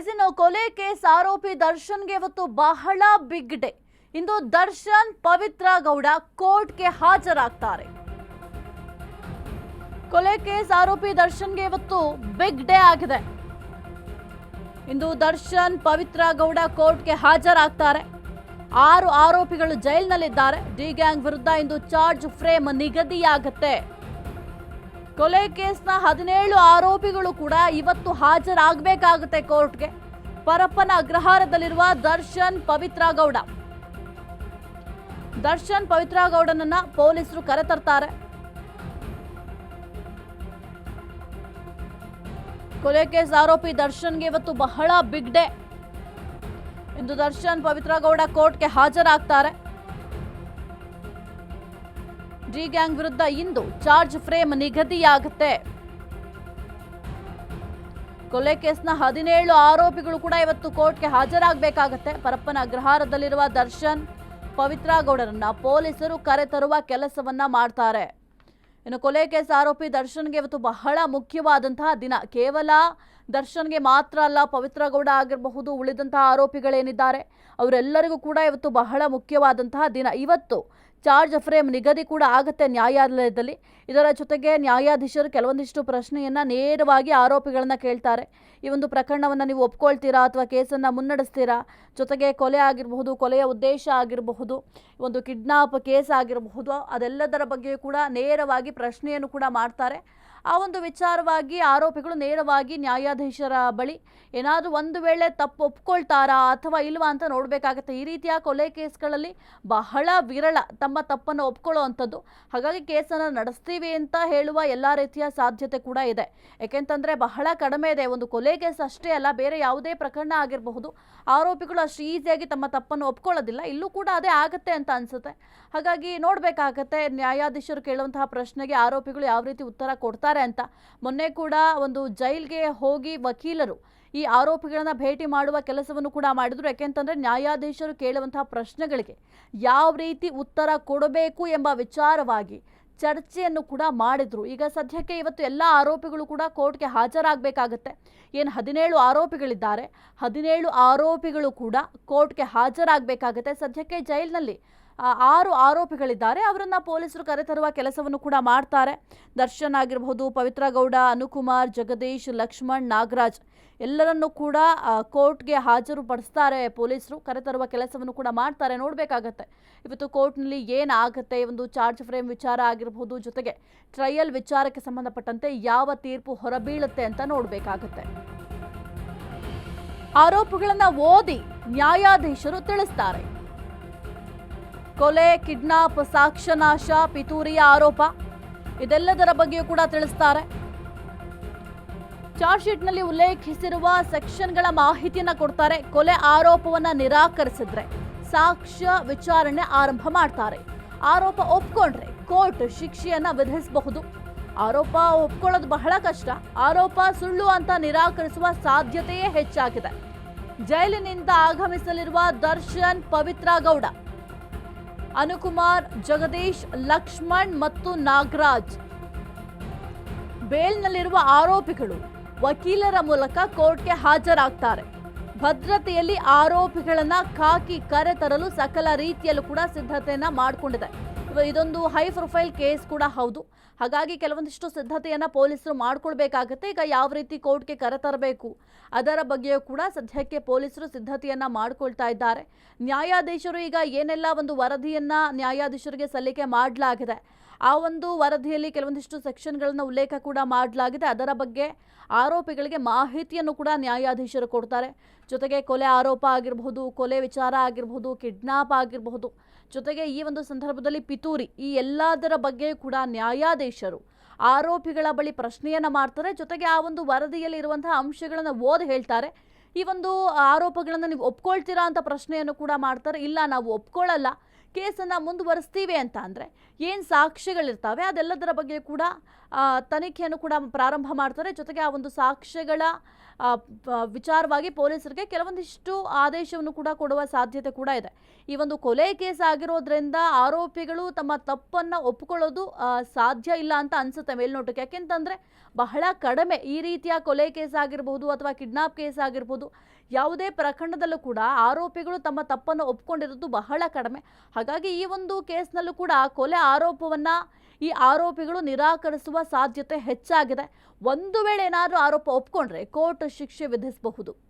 S ಕೊಲೆ case ಆರೋಪಿ ದರ್ಶನ್ಗೆ ಇವತ್ತು ಬಹಳ ಬಿಗ್ ಡೇ. ಇಂದು ದರ್ಶನ್ ಪವಿತ್ರ ಗೌಡ ಕೋರ್ಟ್ಗೆ ಹಾಜರಾಗ್ತಾರೆ. ಕೊಲೆ ಕೇಸ್ ಆರೋಪಿ ದರ್ಶನ್ಗೆ ಇವತ್ತು ಬಿಗ್ ಡೇ ಆಗಿದೆ. ಇಂದು ದರ್ಶನ್ ಪವಿತ್ರ ಗೌಡ ಕೋರ್ಟ್ಗೆ ಹಾಜರಾಗ್ತಾರೆ. ಆರು ಆರೋಪಿಗಳು ಜೈಲಿನಲ್ಲಿದ್ದಾರೆ. ಡಿ ಗ್ಯಾಂಗ್ ವಿರುದ್ಧ ಇಂದು ಚಾರ್ಜ್ ಫ್ರೇಮ್ ನಿಗದಿಯಾಗುತ್ತೆ. ಕೊಲೆ ಕೇಸ್ನ ಹದಿನೇಳು ಆರೋಪಿಗಳು ಕೂಡ ಇವತ್ತು ಹಾಜರಾಗಬೇಕಾಗುತ್ತೆ ಕೋರ್ಟ್ಗೆ. ಪರಪ್ಪನ ಅಗ್ರಹಾರದಲ್ಲಿರುವ ದರ್ಶನ್ ಪವಿತ್ರ ಗೌಡ ದರ್ಶನ್ ಪವಿತ್ರ ಗೌಡನನ್ನ ಪೊಲೀಸರು ಕರೆತರ್ತಾರೆ. ಕೊಲೆ ಕೇಸ್ ಆರೋಪಿ ದರ್ಶನ್ಗೆ ಇವತ್ತು ಬಹಳ ಬಿಗ್ ಡೇ. ಇಂದು ದರ್ಶನ್ ಪವಿತ್ರ ಗೌಡ ಕೋರ್ಟ್ಗೆ ಹಾಜರಾಗ್ತಾರೆ. ಜಿ ಗ್ಯಾಂಗ್ ವಿರುದ್ಧ ಇಂದು ಚಾರ್ಜ್ ಫ್ರೇಮ್ ನಿಗದಿಯಾಗುತ್ತೆ. ಕೊಲೆ ಕೇಸ್ನ ಹದಿನೇಳು ಆರೋಪಿಗಳು ಕೂಡ ಇವತ್ತು ಕೋರ್ಟ್ಗೆ ಹಾಜರಾಗಬೇಕಾಗತ್ತೆ. ಪರಪ್ಪನ ಅಗ್ರಹಾರದಲ್ಲಿರುವ ದರ್ಶನ್, ಪವಿತ್ರ ಗೌಡರನ್ನ ಪೊಲೀಸರು ಕರೆತರುವ ಕೆಲಸವನ್ನ ಮಾಡ್ತಾರೆ. ಇನ್ನು ಕೊಲೆ ಕೇಸ್ ಆರೋಪಿ ದರ್ಶನ್ಗೆ ಇವತ್ತು ಬಹಳ ಮುಖ್ಯವಾದಂತಹ ದಿನ. ಕೇವಲ ದರ್ಶನ್ಗೆ ಮಾತ್ರ ಅಲ್ಲ, ಪವಿತ್ರ ಗೌಡ ಆಗಿರಬಹುದು, ಉಳಿದಂತಹ ಆರೋಪಿಗಳೇನಿದ್ದಾರೆ, ಅವರೆಲ್ಲರಿಗೂ ಕೂಡ ಇವತ್ತು ಬಹಳ ಮುಖ್ಯವಾದಂತಹ ದಿನ. ಇವತ್ತು ಚಾರ್ಜ್ ಫ್ರೇಮ್ ನಿಗದಿ ಕೂಡ ಆಗುತ್ತೆ ನ್ಯಾಯಾಲಯದಲ್ಲಿ. ಇದರ ಜೊತೆಗೆ ನ್ಯಾಯಾಧೀಶರು ಕೆಲವೊಂದಿಷ್ಟು ಪ್ರಶ್ನೆಯನ್ನ ನೇರವಾಗಿ ಆರೋಪಿಗಳನ್ನು ಕೇಳ್ತಾರೆ. ಈ ಒಂದು ಪ್ರಕರಣವನ್ನು ನೀವು ಒಪ್ಕೊಳ್ತೀರಾ ಅಥವಾ ಕೇಸನ್ನು ಮುನ್ನಡೆಸ್ತೀರಾ? ಜೊತೆಗೆ ಕೊಲೆ ಆಗಿರಬಹುದು, ಕೊಲೆಯ ಉದ್ದೇಶ ಆಗಿರಬಹುದು, ಒಂದು ಕಿಡ್ನಾಪ್ ಕೇಸ್ ಆಗಿರಬಹುದು, ಅದೆಲ್ಲದರ ಬಗ್ಗೆಯೂ ಕೂಡ ನೇರವಾಗಿ ಪ್ರಶ್ನೆಯನ್ನು ಕೂಡ ಮಾಡ್ತಾರೆ. ಆ ಒಂದು ವಿಚಾರವಾಗಿ ಆರೋಪಿಗಳು ನೇರವಾಗಿ ನ್ಯಾಯಾಧೀಶರ ಬಳಿ ಏನಾದರೂ ಒಂದು ವೇಳೆ ತಪ್ಪು ಒಪ್ಕೊಳ್ತಾರಾ ಅಥವಾ ಇಲ್ವಾ ಅಂತ ನೋಡಬೇಕಾಗತ್ತೆ. ಈ ರೀತಿಯ ಕೊಲೆ ಕೇಸ್ಗಳಲ್ಲಿ ಬಹಳ ವಿರಳ ತಮ್ಮ ತಪ್ಪನ್ನು ಒಪ್ಕೊಳ್ಳೋ ಅಂಥದ್ದು ಹಾಗಾಗಿ ಕೇಸನ್ನು ನಡೆಸ್ತೀವಿ ಅಂತ ಹೇಳುವ ಎಲ್ಲ ರೀತಿಯ ಸಾಧ್ಯತೆ ಕೂಡ ಇದೆ. ಯಾಕೆಂತಂದರೆ ಬಹಳ ಕಡಿಮೆ ಇದೆ. ಒಂದು ಕೊಲೆ ಕೇಸ್ ಅಷ್ಟೇ ಅಲ್ಲ, ಬೇರೆ ಯಾವುದೇ ಪ್ರಕರಣ ಆಗಿರಬಹುದು. ಆರೋಪಿಗಳು ಅಷ್ಟು ಈಸಿಯಾಗಿ ತಮ್ಮ ತಪ್ಪನ್ನು ಒಪ್ಕೊಳ್ಳೋದಿಲ್ಲ. ಇಲ್ಲೂ ಕೂಡ ಅದೇ ಆಗುತ್ತೆ ಅಂತ ಅನಿಸುತ್ತೆ. ಹಾಗಾಗಿ ನೋಡಬೇಕಾಗತ್ತೆ, ನ್ಯಾಯಾಧೀಶರು ಕೇಳುವಂತಹ ಪ್ರಶ್ನೆಗೆ ಆರೋಪಿಗಳು ಯಾವ ರೀತಿ ಉತ್ತರ ಕೊಡ್ತಾರೆ ಅಂತ. ಮೊನ್ನೆ ಕೂಡ ಒಂದು ಜೈಲ್ಗೆ ಹೋಗಿ ವಕೀಲರು ಈ ಆರೋಪಿಗಳನ್ನ ಭೇಟಿ ಮಾಡುವ ಕೆಲಸವನ್ನು ಕೂಡ ಮಾಡಿದ್ರು. ಯಾಕೆಂತಂದ್ರೆ ನ್ಯಾಯಾಧೀಶರು ಕೇಳುವಂತಹ ಪ್ರಶ್ನೆಗಳಿಗೆ ಯಾವ ರೀತಿ ಉತ್ತರ ಕೊಡಬೇಕು ಎಂಬ ವಿಚಾರವಾಗಿ ಚರ್ಚೆಯನ್ನು ಕೂಡ ಮಾಡಿದ್ರು. ಈಗ ಸದ್ಯಕ್ಕೆ ಇವತ್ತು ಎಲ್ಲ ಆರೋಪಿಗಳು ಕೂಡ ಕೋರ್ಟ್ಗೆ ಹಾಜರಾಗಬೇಕಾಗತ್ತೆ. ಏನು ಹದಿನೇಳು ಆರೋಪಿಗಳಿದ್ದಾರೆ. ಹದಿನೇಳು ಆರೋಪಿಗಳು ಕೂಡ ಕೋರ್ಟ್ಗೆ ಹಾಜರಾಗಬೇಕಾಗತ್ತೆ. ಸದ್ಯಕ್ಕೆ ಜೈಲಿನಲ್ಲಿ ಆರು ಆರೋಪಿಗಳಿದ್ದಾರೆ. ಅವರನ್ನು ಪೊಲೀಸರು ಕರೆತರುವ ಕೆಲಸವನ್ನು ಕೂಡ ಮಾಡ್ತಾರೆ. ದರ್ಶನ್ ಆಗಿರಬಹುದು ಪವಿತ್ರ ಗೌಡ ಅನುಕುಮಾರ್, ಜಗದೀಶ್, ಲಕ್ಷ್ಮಣ್, ನಾಗರಾಜ್ ಎಲ್ಲರನ್ನೂ ಕೂಡ ಕೋರ್ಟ್ಗೆ ಹಾಜರು ಪಡಿಸ್ತಾರೆ ಪೊಲೀಸರು. ಕರೆತರುವ ಕೆಲಸವನ್ನು ಕೂಡ ಮಾಡ್ತಾರೆ. ನೋಡಬೇಕಾಗತ್ತೆ. ಇವತ್ತು ಕೋರ್ಟ್ನಲ್ಲಿ ಏನಾಗುತ್ತೆ? ಒಂದು ಚಾರ್ಜ್ ಫ್ರೇಮ್ ವಿಚಾರ ಆಗಿರಬಹುದು, ಜೊತೆಗೆ ಟ್ರಯಲ್ ವಿಚಾರಕ್ಕೆ ಸಂಬಂಧಪಟ್ಟಂತೆ ಯಾವ ತೀರ್ಪು ಹೊರಬೀಳುತ್ತೆ ಅಂತ ನೋಡಬೇಕಾಗತ್ತೆ. ಆರೋಪಗಳನ್ನ ಓದಿ ನ್ಯಾಯಾಧೀಶರು ತಿಳಿಸ್ತಾರೆ. ಕೊಲೆ, ಕಿಡ್ನಾಪ್, ಸಾಕ್ಷ್ಯನಾಶ, ಪಿತೂರಿಯ ಆರೋಪ, ಇದೆಲ್ಲದರ ಬಗ್ಗೆಯೂ ಕೂಡ ತಿಳಿಸ್ತಾರೆ. ಚಾರ್ಜ್ ಶೀಟ್ನಲ್ಲಿ ಉಲ್ಲೇಖಿಸಿರುವ ಸೆಕ್ಷನ್ಗಳ ಮಾಹಿತಿಯನ್ನು ಕೊಡ್ತಾರೆ. ಕೊಲೆ ಆರೋಪವನ್ನ ನಿರಾಕರಿಸಿದ್ರೆ ಸಾಕ್ಷ್ಯ ವಿಚಾರಣೆ ಆರಂಭ ಮಾಡ್ತಾರೆ. ಆರೋಪ ಒಪ್ಕೊಂಡ್ರೆ ಕೋರ್ಟ್ ಶಿಕ್ಷೆಯನ್ನ ವಿಧಿಸಬಹುದು. ಆರೋಪ ಒಪ್ಕೊಳ್ಳೋದು ಬಹಳ ಕಷ್ಟ. ಆರೋಪ ಸುಳ್ಳು ಅಂತ ನಿರಾಕರಿಸುವ ಸಾಧ್ಯತೆಯೇ ಹೆಚ್ಚಾಗಿದೆ. ಜೈಲಿನಿಂದ ಆಗಮಿಸಲಿರುವ ದರ್ಶನ್ ಪವಿತ್ರ ಗೌಡ ಅನುಕುಮಾರ್, ಜಗದೀಶ್, ಲಕ್ಷ್ಮಣ್ ಮತ್ತು ನಾಗರಾಜ್. ಬೇಲ್ನಲ್ಲಿರುವ ಆರೋಪಿಗಳು ವಕೀಲರ ಮೂಲಕ ಕೋರ್ಟ್ಗೆ ಹಾಜರಾಗ್ತಾರೆ. ಭದ್ರತೆಯಲ್ಲಿ ಆರೋಪಿಗಳನ್ನ ಖಾಕಿ ಕರೆತರಲು ಸಕಲ ರೀತಿಯಲ್ಲೂ ಕೂಡ ಸಿದ್ಧತೆಯನ್ನ ಮಾಡಿಕೊಂಡಿದೆ. ಇದೊಂದು ಹೈ ಪ್ರೊಫೈಲ್ ಕೇಸ್ ಕೂಡ ಹೌದು. ಹಾಗಾಗಿ ಕೆಲವೊಂದಿಷ್ಟು ಸಿದ್ಧತೆಯನ್ನ ಪೊಲೀಸರು ಮಾಡ್ಕೊಳ್ಬೇಕಾಗತ್ತೆ. ಈಗ ಯಾವ ರೀತಿ ಕೋರ್ಟ್ಗೆ ಕರೆತರಬೇಕು ಅದರ ಬಗ್ಗೆಯೂ ಕೂಡ ಸದ್ಯಕ್ಕೆ ಪೊಲೀಸರು ಸಿದ್ಧತೆಯನ್ನ ಮಾಡಿಕೊಳ್ತಾ ಇದ್ದಾರೆ. ನ್ಯಾಯಾಧೀಶರು ಈಗ ಏನೆಲ್ಲ ಒಂದು ವರದಿಯನ್ನ ನ್ಯಾಯಾಧೀಶರಿಗೆ ಸಲ್ಲಿಕೆ ಮಾಡಲಾಗಿದೆ, ಆ ಒಂದು ವರದಿಯಲ್ಲಿ ಕೆಲವೊಂದಿಷ್ಟು ಸೆಕ್ಷನ್ಗಳನ್ನು ಉಲ್ಲೇಖ ಕೂಡ ಮಾಡಲಾಗಿದೆ. ಅದರ ಬಗ್ಗೆ ಆರೋಪಿಗಳಿಗೆ ಮಾಹಿತಿಯನ್ನು ಕೂಡ ನ್ಯಾಯಾಧೀಶರು ಕೊಡ್ತಾರೆ. ಜೊತೆಗೆ ಕೊಲೆ ಆರೋಪ ಆಗಿರಬಹುದು, ಕೊಲೆ ವಿಚಾರ ಆಗಿರಬಹುದು, ಕಿಡ್ನಾಪ್ ಆಗಿರಬಹುದು ಜೊತೆಗೆ ಈ ಒಂದು ಸಂದರ್ಭದಲ್ಲಿ ಪಿತೂರಿ ಈ ಎಲ್ಲದರ ಬಗ್ಗೆ ಕೂಡ ನ್ಯಾಯಾಧೀಶರು ಆರೋಪಿಗಳ ಬಳಿ ಪ್ರಶ್ನೆಯನ್ನ ಮಾಡ್ತಾರೆ. ಜೊತೆಗೆ ಆ ಒಂದು ವರದಿಯಲ್ಲಿ ಇರುವಂತಹ ಅಂಶಗಳನ್ನು ಓದಿ ಹೇಳ್ತಾರೆ. ಈ ಒಂದು ಆರೋಪಗಳನ್ನು ನೀವು ಒಪ್ಕೊಳ್ತೀರಾ ಅಂತ ಪ್ರಶ್ನೆಯನ್ನು ಕೂಡ ಮಾಡ್ತಾರೆ. ಇಲ್ಲ, ನಾವು ಒಪ್ಕೊಳ್ಳಲ್ಲ ಕೇಸನ್ನು ಮುಂದುವರಿಸ್ತೀವಿ ಅಂತ ಅಂದರೆ ಏನು ಸಾಕ್ಷಿಗಳಿರ್ತವೆ ಅದೆಲ್ಲದರ ಬಗ್ಗೆ ಕೂಡ ತನಿಖೆಯನ್ನು ಕೂಡ ಪ್ರಾರಂಭ ಮಾಡ್ತಾರೆ. ಜೊತೆಗೆ ಆ ಒಂದು ಸಾಕ್ಷ್ಯಗಳ ವಿಚಾರವಾಗಿ ಪೊಲೀಸರಿಗೆ ಕೆಲವೊಂದಿಷ್ಟು ಆದೇಶವನ್ನು ಕೂಡ ಕೊಡುವ ಸಾಧ್ಯತೆ ಕೂಡ ಇದೆ. ಈ ಒಂದು ಕೊಲೆ ಕೇಸ್ ಆಗಿರೋದ್ರಿಂದ ಆರೋಪಿಗಳು ತಮ್ಮ ತಪ್ಪನ್ನ ಒಪ್ಪಿಕೊಳ್ಳೋದು ಸಾಧ್ಯ ಇಲ್ಲ ಅಂತ ಅನ್ಸುತ್ತೆ ಮೇಲ್ನೋಟಕ್ಕೆ. ಯಾಕೆಂತಂದ್ರೆ ಬಹಳ ಕಡಿಮೆ ಈ ರೀತಿಯ ಕೊಲೆ ಕೇಸ್ ಆಗಿರ್ಬೋದು ಅಥವಾ ಕಿಡ್ನಾಪ್ ಕೇಸ್ ಆಗಿರ್ಬೋದು, ಯಾವುದೇ ಪ್ರಕರಣದಲ್ಲೂ ಕೂಡ ಆರೋಪಿಗಳು ತಮ್ಮ ತಪ್ಪನ್ನು ಒಪ್ಕೊಂಡಿರೋದು ಬಹಳ ಕಡಿಮೆ. ಹಾಗಾಗಿ ಈ ಒಂದು ಕೇಸ್ನಲ್ಲೂ ಕೂಡ ಕೊಲೆ ಆರೋಪವನ್ನ ಈ ಆರೋಪಿಗಳು ನಿರಾಕರಿಸುವ ಸಾಧ್ಯತೆ ಹೆಚ್ಚಾಗಿದೆ. ಒಂದು ವೇಳೆ ಏನಾದರೂ ಆರೋಪ ಒಪ್ಕೊಂಡ್ರೆ ಕೋರ್ಟ್ ಶಿಕ್ಷೆ ವಿಧಿಸಬಹುದು.